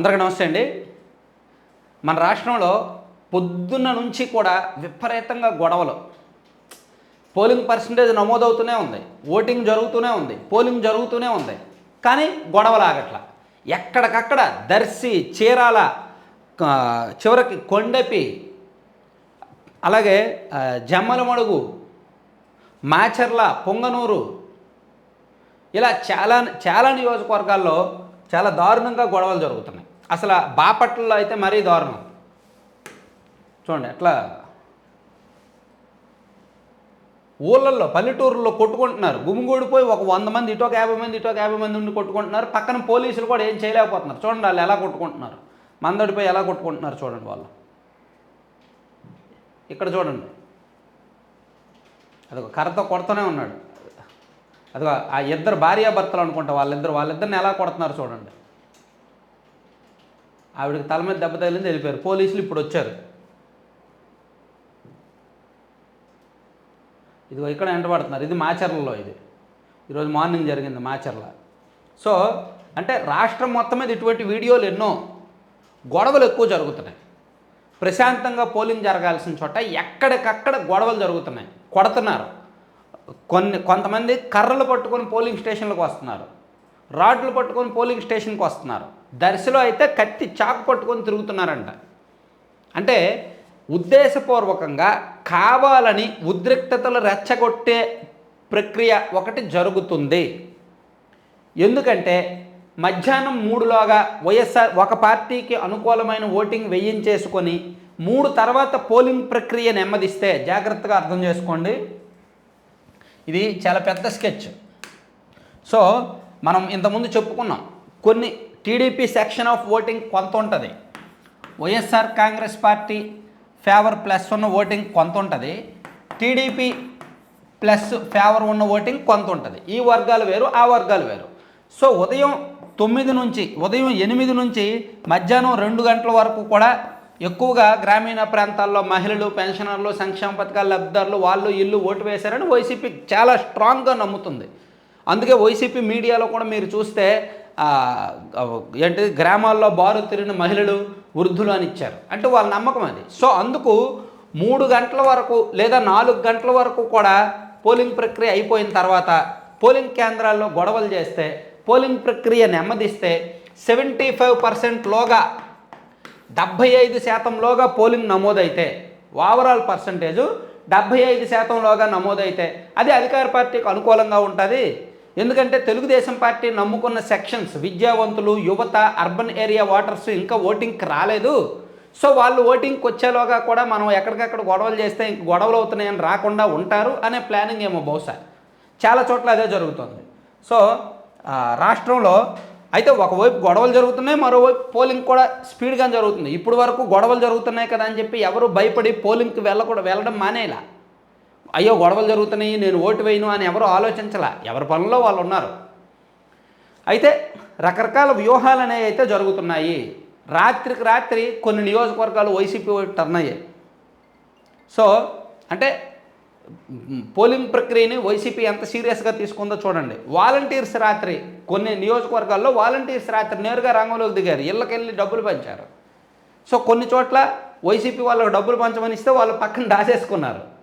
అందరికీ నమస్తే అండి. మన రాష్ట్రంలో పొద్దున్న నుంచి కూడా విపరీతంగా గొడవలు. పోలింగ్ పర్సంటేజ్ నమోదవుతూనే ఉంది. ఓటింగ్ జరుగుతూనే ఉంది. పోలింగ్ జరుగుతూనే ఉంది. కానీ గొడవలు ఆగట్ల. ఎక్కడికక్కడ దర్శి చీరాల చివరికి కొండపి అలాగే జమ్మల జమ్మలమడుగు మాచర్ల పొంగనూరు ఇలా చాలా చాలా నియోజకవర్గాల్లో చాలా దారుణంగా గొడవలు జరుగుతున్నాయి. అసలు బాపట్లలో అయితే మరీ దారుణం. చూడండి ఎట్లా? ఊళ్ళల్లో పల్లెటూరులో కొట్టుకుంటున్నారు. గుమిగూడిపోయి ఒక వంద మంది ఇటో ఒక యాభై మంది ఇటో ఒక యాభై మంది ఉండి కొట్టుకుంటున్నారు. పక్కన పోలీసులు కూడా ఏం చేయలేకపోతున్నారు. చూడండి వాళ్ళు ఎలా కొట్టుకుంటున్నారు. మందడిపోయి ఎలా కొట్టుకుంటున్నారు చూడండి వాళ్ళు. ఇక్కడ చూడండి. అదొక కర్రతో కొడుతూనే ఉన్నాడు. అదిగో ఆ ఇద్దరు భార్యాభర్తలు అనుకుంటా వాళ్ళిద్దరు వాళ్ళిద్దరిని ఎలా కొడుతున్నారు చూడండి. ఆవిడకి తల మీద దెబ్బ తగిలింది వెళ్ళిపోయారు. పోలీసులు ఇప్పుడు వచ్చారు. ఇది ఇక్కడ వెంటబడుతున్నారు ఇది మాచర్లలో ఇది. ఈరోజు మార్నింగ్ జరిగింది మాచర్ల సో అంటే రాష్ట్రం మొత్తం మీద ఇటువంటి వీడియోలు ఎన్నో గొడవలు ఎక్కువ జరుగుతున్నాయి. ప్రశాంతంగా పోలింగ్ జరగాల్సిన చోట ఎక్కడికక్కడ గొడవలు జరుగుతున్నాయి. కొడుతున్నారు. కొన్ని కొంతమంది కర్రలు పట్టుకొని పోలింగ్ స్టేషన్లకు వస్తున్నారు. రాడ్లు పట్టుకొని పోలింగ్ స్టేషన్కి వస్తున్నారు. దర్శిలో అయితే కత్తి చాకు పట్టుకొని తిరుగుతున్నారంట. అంటే ఉద్దేశపూర్వకంగా కావాలని ఉద్రిక్తతలు రెచ్చగొట్టే ప్రక్రియ ఒకటి జరుగుతుంది. ఎందుకంటే మధ్యాహ్నం మూడులోగా వైఎస్ఆర్ ఒక పార్టీకి అనుకూలమైన ఓటింగ్ వేయించేసుకొని మూడు తర్వాత పోలింగ్ ప్రక్రియ నెమ్మదిస్తే జాగ్రత్తగా అర్థం చేసుకోండి. ఇది చాలా పెద్ద స్కెచ్. సో మనం ఇంతకుముందు చెప్పుకున్నాం. కొన్ని టీడీపీ సెక్షన్ ఆఫ్ ఓటింగ్ కొంత ఉంటుంది. YSR Congress party favour plus ఉన్న ఓటింగ్ కొంత ఉంటుంది. టీడీపీ ప్లస్ ఫేవర్ ఉన్న ఓటింగ్ కొంత ఉంటుంది. ఈ వర్గాలు వేరు ఆ వర్గాలు వేరు. సో ఉదయం తొమ్మిది నుంచి ఉదయం ఎనిమిది నుంచి మధ్యాహ్నం రెండు గంటల వరకు కూడా ఎక్కువగా గ్రామీణ ప్రాంతాల్లో మహిళలు పెన్షనర్లు సంక్షేమ పథకాల లబ్ధిదారులు వాళ్ళు ఇల్లు ఓటు వేశారని వైసీపీ చాలా స్ట్రాంగ్గా నమ్ముతుంది. అందుకే వైసీపీ మీడియాలో కూడా మీరు చూస్తే ఏంటి గ్రామాల్లో బారు తిరిగిన మహిళలు వృద్ధులు అని ఇచ్చారు. అంటే వాళ్ళ నమ్మకం అది. సో అందుకు మూడు గంటల వరకు లేదా నాలుగు గంటల వరకు కూడా పోలింగ్ ప్రక్రియ అయిపోయిన తర్వాత పోలింగ్ కేంద్రాల్లో గొడవలు చేస్తే పోలింగ్ ప్రక్రియ నెమ్మదిస్తే సెవెంటీ ఫైవ్ పర్సెంట్లోగా డెబ్భై ఐదు శాతంలోగా పోలింగ్ నమోదైతే ఓవరాల్ పర్సంటేజు డెబ్భై ఐదు శాతంలోగా నమోదైతే అది అధికార పార్టీకి అనుకూలంగా ఉంటుంది. ఎందుకంటే తెలుగుదేశం పార్టీ నమ్ముకున్న సెక్షన్స్ విద్యావంతులు యువత అర్బన్ ఏరియా ఓటర్స్ ఇంకా ఓటింగ్కి రాలేదు. సో వాళ్ళు ఓటింగ్కి వచ్చేలోగా కూడా మనం ఎక్కడికక్కడ గొడవలు చేస్తే ఇంక గొడవలు అవుతున్నాయని రాకుండా ఉంటారు అనే ప్లానింగ్ ఏమో బహుశా. చాలా చోట్ల అదే జరుగుతుంది. సో రాష్ట్రంలో అయితే ఒకవైపు గొడవలు జరుగుతున్నాయి మరోవైపు పోలింగ్ కూడా స్పీడ్గా జరుగుతుంది. ఇప్పుడు వరకు గొడవలు జరుగుతున్నాయి కదా అని చెప్పి ఎవరు భయపడి పోలింగ్కి వెళ్ళకూడదు వెళ్ళడం మానేలా. అయ్యో గొడవలు జరుగుతున్నాయి నేను ఓటు వేయను అని ఎవరు ఆలోచించలా? ఎవరి పనుల్లో వాళ్ళు ఉన్నారు. అయితే రకరకాల వ్యూహాలు అనేవి అయితే జరుగుతున్నాయి. రాత్రికి రాత్రి కొన్ని నియోజకవర్గాలు వైసీపీ టర్న్ అయ్యాయి. సో అంటే పోలింగ్ ప్రక్రియని వైసీపీ ఎంత సీరియస్గా తీసుకుందో చూడండి. వాలంటీర్స్ రాత్రి కొన్ని నియోజకవర్గాల్లో వాలంటీర్స్ రాత్రి నేరుగా రంగంలోకి దిగారు. ఇళ్ళకెళ్ళి డబ్బులు పంచారు. సో కొన్ని చోట్ల వైసీపీ వాళ్ళకి డబ్బులు పంచమని ఇస్తే వాళ్ళు పక్కన దాచేసుకున్నారు.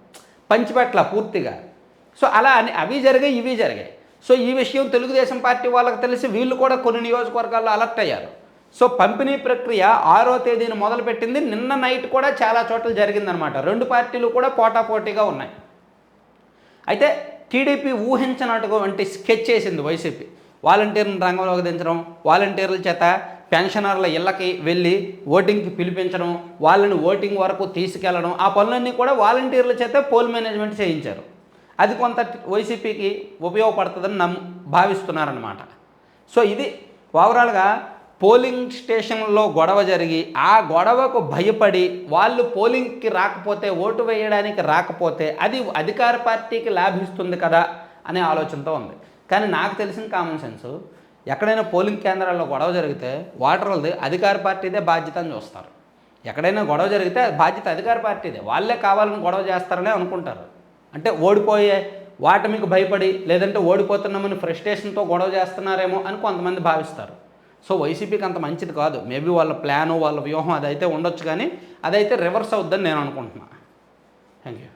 పంచిపెట్ల పూర్తిగా. సో అలా అని అవి జరిగాయి ఇవి జరిగాయి. సో ఈ విషయం తెలుగుదేశం పార్టీ వాళ్ళకి తెలిసి వీళ్ళు కూడా కొన్ని నియోజకవర్గాల్లో అలర్ట్ అయ్యారు. సో పంపిణీ ప్రక్రియ ఆరో తేదీని మొదలుపెట్టింది. నిన్న నైట్ కూడా చాలా చోట్ల జరిగిందనమాట. రెండు పార్టీలు కూడా పోటాపోటీగా ఉన్నాయి. అయితే టీడీపీ ఊహించినట్టుగా వంటి స్కెచ్ చేసింది వైసీపీ. వాలంటీర్ని రంగంలోకి దించడం వాలంటీర్ల చేత పెన్షనర్ల ఇళ్ళకి వెళ్ళి ఓటింగ్కి పిలిపించడం వాళ్ళని ఓటింగ్ వరకు తీసుకెళ్ళడం ఆ పనులన్నీ కూడా వాలంటీర్ల చేత పోల్ మేనేజ్మెంట్ చేయించారు. అది కొంత వైసీపీకి ఉపయోగపడుతుందని నమ్ భావిస్తున్నారనమాట సో ఇది ఓవరాల్గా పోలింగ్ స్టేషన్లో గొడవ జరిగి ఆ గొడవకు భయపడి వాళ్ళు పోలింగ్కి రాకపోతే ఓటు వేయడానికి రాకపోతే అది అధికార పార్టీకి లాభిస్తుంది కదా అనే ఆలోచనతో ఉంది. కానీ నాకు తెలిసిన కామన్ సెన్స్ ఎక్కడైనా పోలింగ్ కేంద్రాల్లో గొడవ జరిగితే ఓటర్లది అధికార పార్టీదే బాధ్యత అని చూస్తారు. ఎక్కడైనా గొడవ జరిగితే బాధ్యత అధికార పార్టీదే. వాళ్ళే కావాలని గొడవ చేస్తారనే అనుకుంటారు. అంటే ఓడిపోయే వాటమికి భయపడి లేదంటే ఓడిపోతున్నామని ఫ్రస్ట్రేషన్తో గొడవ చేస్తున్నారేమో అని కొంతమంది భావిస్తారు. సో వైసీపీకి అంత మంచిది కాదు. మేబీ వాళ్ళ ప్లాను వాళ్ళ వ్యూహం అదైతే ఉండొచ్చు కానీ అదైతే రివర్స్ అవుద్దని నేను అనుకుంటున్నాను థ్యాంక్ యూ